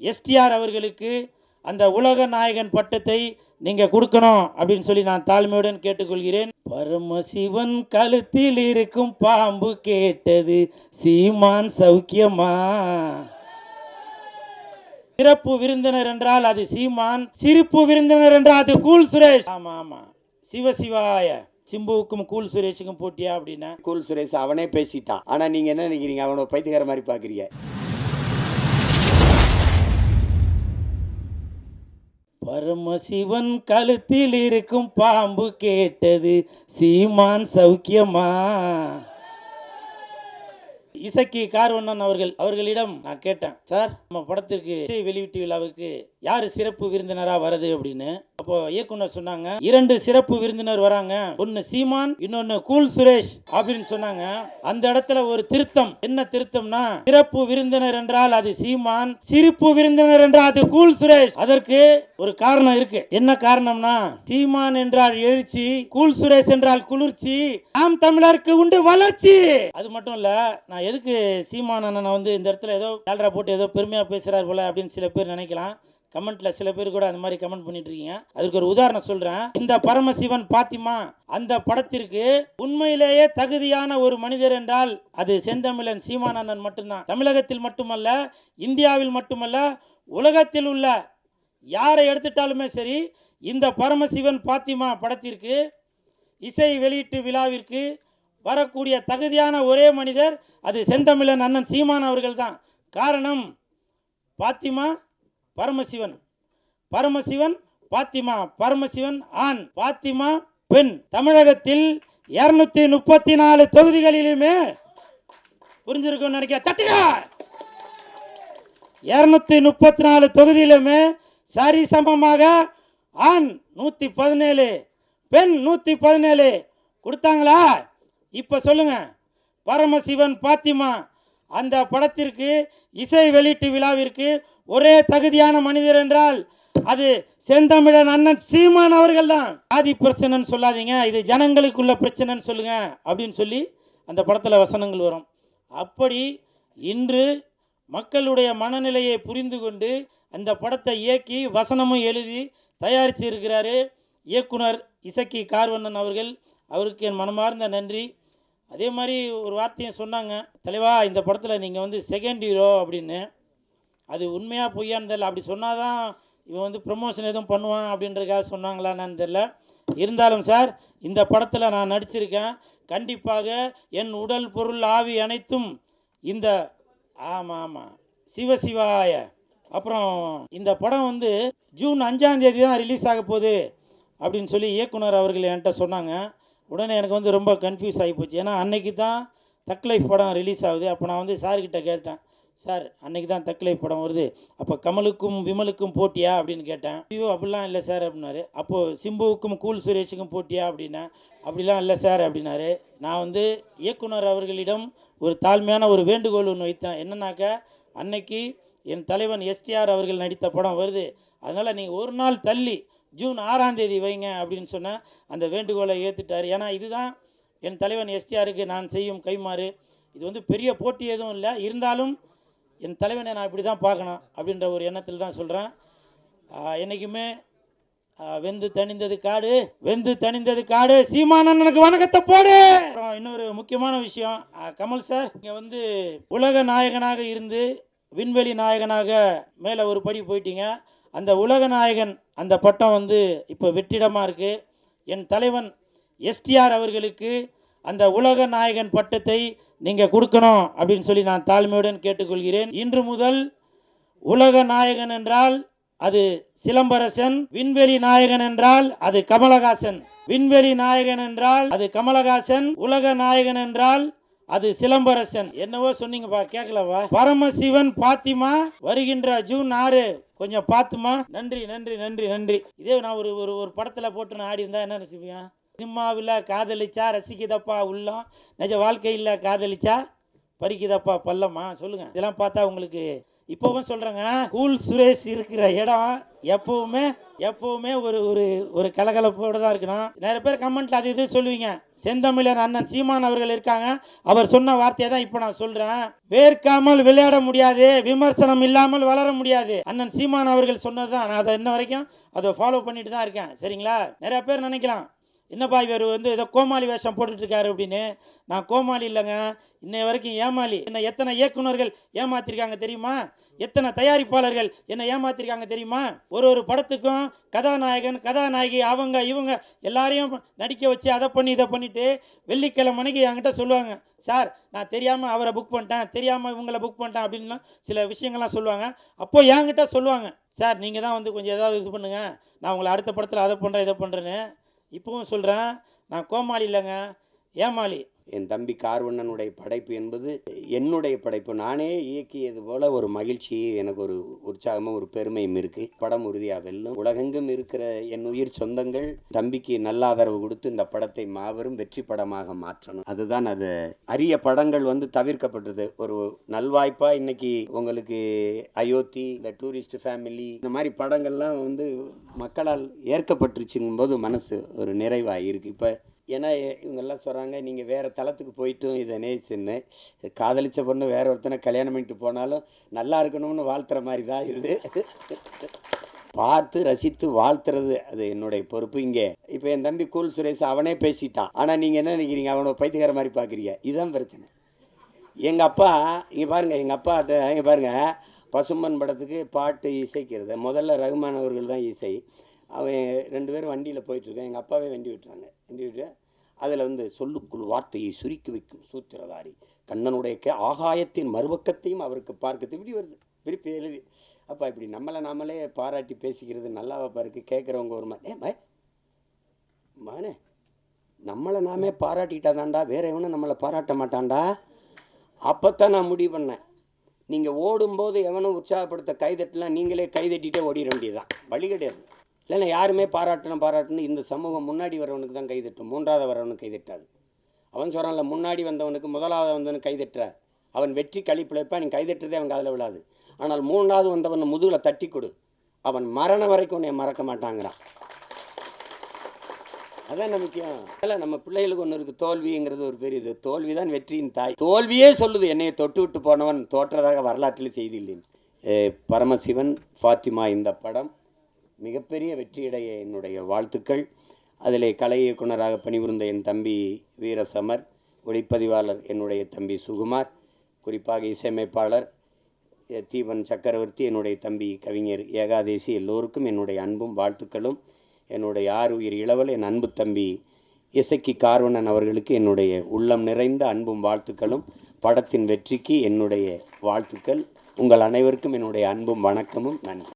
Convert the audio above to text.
STR அவர்களுக்கு அந்த உலக நாயகன் பட்டத்தை நீங்க கொடுக்கணும் அப்படின்னு சொல்லி நான் தாழ்மையுடன் கேட்டுக்கொள்கிறேன். பரமசிவன் கழுத்தில் இருக்கும் பாம்பு கேட்டது சீமான் சௌக்கியமா? சிறப்பு விருந்தினர் என்றால் அது சீமான் சிரிப்பு விருந்தினர் என்றால் அது கூல் சுரேஷ். ஆமா ஆமா. சிவசிவாய சிம்புவுக்கும் கூல் சுரேஷுக்கும் போட்டியா அப்படின்னா? கூல் சுரேஷ் அவனே பேசிட்டான். ஆனா நீங்க என்ன நினைக்கிறீங்க? அவனை பைத்தியக்கார மாதிரி பாக்குறீங்க பரமசிவன் கழுத்தில் இருக்கும் பாம்பு கேட்டது சீமான் சௌக்கியமா? இசக்கி கார்வண்ணன் அவர்கள் அவர்களிடம் நான் கேட்டேன் சார் நம்ம படத்திற்கு இசை வெளியீட்டு விழாவுக்கு யாரு சிறப்பு விருந்தினரா வருது அப்படின்னு. அப்போ இயக்குனர் சொன்னாங்க இரண்டு சிறப்பு விருந்தினர் வராங்க. ஒன்னு சீமான் இன்னொன்னு கூல் சுரேஷ் அப்படின்னு சொன்னாங்க. அந்த இடத்துல ஒரு திருத்தம். என்ன திருத்தம்னா சிறப்பு விருந்தினர் என்றால் அது சீமான் சிரிப்பு விருந்தினர் என்றால் அது கூல் சுரேஷ். அதற்கு ஒரு காரணம் இருக்கு. என்ன காரணம்னா சீமான் என்றால் எழுச்சி கூல் சுரேஷ் என்றால் குளிர்ச்சி நாம் தமிழருக்கு உண்டு வளர்ச்சி. அது மட்டும் இல்ல நான் எதுக்கு சீமான் அண்ணனை வந்து இந்த இடத்துல ஏதோ கேலரா போட்டு ஏதோ பெருமையாக பேசுகிறார் போல அப்படின்னு சில பேர் நினைக்கலாம். கமெண்ட்ல சில பேர் கூட அந்த மாதிரி கமெண்ட் பண்ணிட்டு இருக்கீங்க அதுக்கு ஒரு உதாரணம் சொல்றேன். இந்த பரமசிவன் பாத்திமா அந்த படத்திற்கு உண்மையிலேயே தகுதியான ஒரு மனிதர் என்றால் அது செந்தமிழன் சீமானந்தன் மட்டும்தான். தமிழகத்தில் மட்டுமல்ல இந்தியாவில் மட்டுமல்ல உலகத்தில் உள்ள யாரை எடுத்துட்டாலுமே சரி இந்த பரமசிவன் பாத்திமா படத்திற்கு இசை வெளியீட்டு விழாவிற்கு வரக்கூடிய தகுதியான ஒரே மனிதர் அது செந்தமிழன் அண்ணன் சீமான் அவர்கள் தான் காரணம் பாத்திமா பரமசிவன். பரமசிவன் பாத்திமா பரமசிவன் ஆண். பாத்திமா பெண். தமிழகத்தில் இருநூத்தி முப்பத்தி நாலு தொகுதிகளிலுமே புரிஞ்சிருக்கும் நினைக்க தட்டுங்க! இருநூத்தி முப்பத்தி நாலு தொகுதியிலுமே சரி சமமாக ஆண் நூற்றி பதினேழு பெண் நூற்றி பதினேழு. கொடுத்தாங்களா? இப்போ சொல்லுங்க. பரமசிவன் பாத்திமா அந்த படத்திற்கு இசை வெளியீட்டு விழாவிற்கு ஒரே தகுதியான மனிதர் என்றால் அது செந்தமிழன் அண்ணன் சீமான் அவர்கள் தான் ஆதி பிரச்சனைன்னு சொல்லாதீங்க இது ஜனங்களுக்குள்ள பிரச்சனைன்னு சொல்லுங்க அப்படின்னு சொல்லி அந்த படத்தில் வசனங்கள் வரும். அப்படி இன்று மக்களுடைய மனநிலையை புரிந்து கொண்டு அந்த படத்தை இயக்கி வசனமும் எழுதி தயாரித்து இருக்கிறாரு இயக்குனர் இசக்கி கார்வண்ணன் அவர்கள். அவருக்கு என் மனமார்ந்த நன்றி. அதே மாதிரி ஒரு வார்த்தையும் சொன்னாங்க தலைவா இந்த படத்தில் நீங்கள் வந்து செகண்ட் ஹீரோ அப்படின்னு. அது உண்மையாக பொய்யான்னு தெரியல. அப்படி சொன்னாதான் இவன் வந்து ப்ரமோஷன் எதுவும் பண்ணுவான் அப்படின்றக்காக சொன்னாங்களான்னு தெரில இருந்தாலும் சார் இந்த படத்தில் நான் நடிச்சிருக்கேன். கண்டிப்பாக என் உடல் பொருள் ஆவி அனைத்தும் இந்த ஆமாம் ஆமாம் சிவசிவாய அப்புறம் இந்த படம் வந்து ஜூன் அஞ்சாம் தேதி தான் ரிலீஸ் ஆக போகுது அப்படின்னு சொல்லி இயக்குனர் அவர்கள் என்கிட்ட சொன்னாங்க. உடனே எனக்கு வந்து ரொம்ப கன்ஃபியூஸ் ஆகி போச்சு. ஏன்னா அன்னைக்கு தான் தக் லைஃப் படம் ரிலீஸ் ஆகுது. அப்போ நான் வந்து சார்கிட்ட கேட்டேன். சார் அன்னைக்கு தான் தக் லைஃப் படம் வருது. அப்போ கமலுக்கும் விமலுக்கும் போட்டியா? அப்படின்னு கேட்டேன். ஐயோ அப்படிலாம் இல்லை சார் அப்படின்னாரு. அப்போது சிம்புவுக்கும் கூல் சுரேஷுக்கும் போட்டியா? அப்படின்னேன். அப்படிலாம் இல்லை சார் அப்படின்னாரு. நான் வந்து இயக்குனர் அவர்களிடம் ஒரு தாழ்மையான ஒரு வேண்டுகோள் ஒன்று வைத்தேன். என்னன்னாக்கா அன்னைக்கு என் தலைவன் எஸ்டிஆர் அவர்கள் நடித்த படம் வருது. அதனால் நீங்கள் ஒரு நாள் தள்ளி ஜூன் ஆறாம் தேதி வைங்க அப்படின்னு சொன்னேன் அந்த வேண்டுகோளை ஏற்றுட்டார் ஏன்னா இதுதான் என் தலைவன் எஸ்டிஆருக்கு நான் செய்யும் கைமாறு இது வந்து பெரிய போட்டி எதுவும் இல்லை. இருந்தாலும் என் தலைவனை நான் இப்படி தான் பார்க்கணும் அப்படின்ற ஒரு எண்ணத்தில் தான் சொல்கிறேன் என்றைக்குமே வெந்து தணிந்தது காடு வெந்து தணிந்தது காடு. சீமானண்ணனுக்கு வணக்கத்தை போடு. அப்புறம் இன்னொரு முக்கியமான விஷயம். கமல் சார் இங்கே வந்து உலக நாயகனாக இருந்து விண்வெளி நாயகனாக மேலே ஒரு படி போயிட்டீங்க. அந்த உலக நாயகன் அந்த பட்டம் வந்து இப்போ வெற்றிடமாக இருக்குது என் தலைவன் எஸ்டிஆர் அவர்களுக்கு அந்த உலக நாயகன் பட்டத்தை நீங்கள் கொடுக்கணும் அப்படின்னு சொல்லி நான் தாழ்மையுடன் கேட்டுக்கொள்கிறேன். இன்று முதல் உலக நாயகன் என்றால் அது சிலம்பரசன் விண்வெளி நாயகன் என்றால் அது கமலஹாசன். விண்வெளி நாயகன் என்றால் அது கமலஹாசன் உலக நாயகன் என்றால் அது சிலம்பரசன். என்னவோ சொன்னீங்கப்பா கேட்கலவா பரமசிவன் பாத்திமா வருகின்ற ஜூன் ஆறு. கொஞ்சம் பார்த்துமா நன்றி நன்றி நன்றி நன்றி. இதே நான் ஒரு ஒரு ஒரு படத்தில் போட்டு நான் ஆடி இருந்தா என்ன நினச்சிப்பீங்க சினிமாவில் காதலிச்சா ரசிக்குதப்பா உள்ளம். நிஜ வாழ்க்கையில் காதலிச்சா பறிக்குதப்பா பல்லம்மா சொல்லுங்க. இதெல்லாம் பார்த்தா உங்களுக்கு இப்போவும் சொல்கிறேங்க கூல் சுரேஷ் இருக்கிற இடம் எப்பவுமே எப்பவுமே ஒரு ஒரு ஒரு கலகலப்போடு தான் இருக்கணும். நிறைய பேர் கமெண்ட்ல அது இது சொல்லுவீங்க. செந்தமிழர் அண்ணன் சீமான் அவர்கள் இருக்காங்க. அவர் சொன்ன வார்த்தையை தான் இப்போ நான் சொல்றேன். வேர்க்காமல் விளையாட முடியாது. விமர்சனம் இல்லாமல் வளர முடியாது. அண்ணன் சீமான் அவர்கள் சொன்னது தான் நான் அதை இன்ன வரைக்கும் அதை ஃபாலோ பண்ணிட்டு தான் இருக்கேன். சரிங்களா? நிறைய பேர் நினைக்கலாம். என்னப்பா இவர் வந்து ஏதோ கோமாளி வேஷம் போட்டுட்ருக்காரு அப்படின்னு? நான் கோமாளி இல்லைங்க. இன்னை வரைக்கும் ஏமாளி. என்னை எத்தனை இயக்குனர்கள் ஏமாத்திருக்காங்க தெரியுமா? எத்தனை தயாரிப்பாளர்கள் என்ன ஏமாத்திருக்காங்க தெரியுமா? ஒரு ஒரு படத்துக்கும் கதாநாயகன் கதாநாயகி அவங்க இவங்க எல்லாரையும் நடிக்க வச்சு அதை பண்ணி இதை பண்ணிவிட்டு வெள்ளிக்கிழமைக்கு என்கிட்ட சொல்லுவாங்க சார் நான் தெரியாமல் அவரை புக் பண்ணிட்டேன் தெரியாமல் இவங்களை புக் பண்ணிட்டேன் அப்படின்லாம் சில விஷயங்கள்லாம் சொல்லுவாங்க. அப்போது என்கிட்ட சொல்லுவாங்க சார் நீங்கள் தான் வந்து கொஞ்சம் ஏதாவது இது பண்ணுங்கள் நான் உங்களை அடுத்த படத்தில் அதை பண்ணுறேன் இதை பண்ணுறேன்னு இப்பவும் சொல்கிறேன் நான் கோமாளி இல்லைங்க ஏமாளி என் தம்பி கார்வண்ணனுடைய படைப்பு என்பது என்னுடைய படைப்பு. நானே இயக்கியது போல ஒரு மகிழ்ச்சி எனக்கு ஒரு உற்சாகமும் ஒரு பெருமையும் இருக்கு. படம் உறுதியாக வெல்லும். உலகெங்கும் இருக்கிற என் உயிர் சொந்தங்கள் தம்பிக்கு நல்ல ஆதரவு கொடுத்து இந்த படத்தை மாபெரும் வெற்றி படமாக மாற்றணும். அதுதான் அது. அரிய படங்கள் வந்து தவிர்க்கப்பட்டது. ஒரு நல்வாய்ப்பா இன்னைக்கு உங்களுக்கு அயோத்தி இந்த டூரிஸ்ட் ஃபேமிலி இந்த மாதிரி படங்கள்லாம் வந்து மக்களால் ஏற்கப்பட்டுருச்சுங்கும் போது மனசு ஒரு நிறைவாக இருக்கு. இப்போ ஏன்னா இவங்கெல்லாம் சொல்கிறாங்க நீங்கள் வேறு தளத்துக்கு போயிட்டும் இதை நேசின்னு காதலிச்ச பொண்ணு வேறு ஒருத்தனை கல்யாணம் பண்ணிட்டு போனாலும் நல்லா இருக்கணும்னு வாழ்த்துற மாதிரி தான் இது. பார்த்து ரசித்து வாழ்த்துறது அது என்னுடைய பொறுப்பு இங்கே. இப்போ என் தம்பி கூல் சுரேஷ் அவனே பேசிட்டான். ஆனால் நீங்கள் என்ன நினைக்கிறீங்க? அவனை பைத்தியக்கார மாதிரி பார்க்குறீங்க. இதுதான் பிரச்சனை. எங்கள் அப்பா இங்கே பாருங்கள் எங்கள் அப்பா இங்கே பாருங்கள் பசும்பன் படத்துக்கு பாட்டு இசைக்கிறது. முதல்ல ரகுமான் அவர்கள் தான் இசை. அவன் ரெண்டு பேரும் வண்டியில் போயிட்டுருக்கான். எங்கள் அப்பாவே வண்டி விட்டுறாங்க வண்டி விட்டு அதில் வந்து சொல்லுக்குள் வார்த்தையை சுருக்கி வைக்கும் சூத்திரதாரி. கண்ணனுடைய கே ஆகாயத்தின் மறுபக்கத்தையும் அவருக்கு பார்க்க இப்படி வருது. விருப்பி எழுதி. அப்பா இப்படி நம்மளை நாமளே பாராட்டி பேசிக்கிறது நல்லாவா பாருக்கு? கேட்குறவங்க ஒரு மாதிரி. ஏ மானே நம்மளை நாமே பாராட்டிட்டா தான்டா வேற எவனும் நம்மளை பாராட்ட மாட்டான்டா. அப்போத்தான் நான் முடிவு பண்ணேன். நீங்கள் ஓடும்போது எவனும் உற்சாகப்படுத்த கைதட்டலாம் நீங்களே கைதட்டிகிட்டே ஓடிட வேண்டியதுதான். வழி கிடையாது. இல்லைன்னா யாருமே பாராட்டணும் பாராட்டணும். இந்த சமூகம் முன்னாடி வரவனுக்கு தான் கைதட்டும். மூன்றாவது வரவனுக்கு கைதட்டாது. அவன் சொல்கிறான்ல முன்னாடி வந்தவனுக்கு முதலாவது வந்தவனுக்கு கைதட்டுற. அவன் வெற்றி கழிப்பிழைப்பா நீ கைதட்டுறதே அவன் காதில் விழாது. ஆனால் மூன்றாவது வந்தவன் முதுகில் தட்டி கொடு. அவன் மரணம் வரைக்கும் உன்னை மறக்க மாட்டாங்கிறான். அதான் முக்கியம். இல்லை நம்ம பிள்ளைகளுக்கு ஒன்று இருக்குது தோல்விங்கிறது ஒரு பெரிய இது. தோல்வி தான் வெற்றியின் தாய். தோல்வியே சொல்லுது என்னையை தொட்டு விட்டு போனவன் தோற்றதாக வரலாற்றில் செய்தி இல்லை ஏ, பரமசிவன் ஃபாத்திமா இந்த படம் மிகப்பெரிய வெற்றியடைய என்னுடைய வாழ்த்துக்கள். அதிலே கலை இயக்குனராக பணிபுரிந்த என் தம்பி வீரசமர் ஒளிப்பதிவாளர் என்னுடைய தம்பி சுகுமார் குறிப்பாக இசையமைப்பாளர் தீபன் சக்கரவர்த்தி என்னுடைய தம்பி கவிஞர் ஏகாதேசி எல்லோருக்கும் என்னுடைய அன்பும் வாழ்த்துக்களும். என்னுடைய ஆறு உயிர் இளவல் என் அன்பு தம்பி இசைக்கு கார்வணன் அவர்களுக்கு என்னுடைய உள்ளம் நிறைந்த அன்பும் வாழ்த்துக்களும். படத்தின் வெற்றிக்கு என்னுடைய வாழ்த்துக்கள். உங்கள் அனைவருக்கும் என்னுடைய அன்பும் வணக்கமும். நன்றி.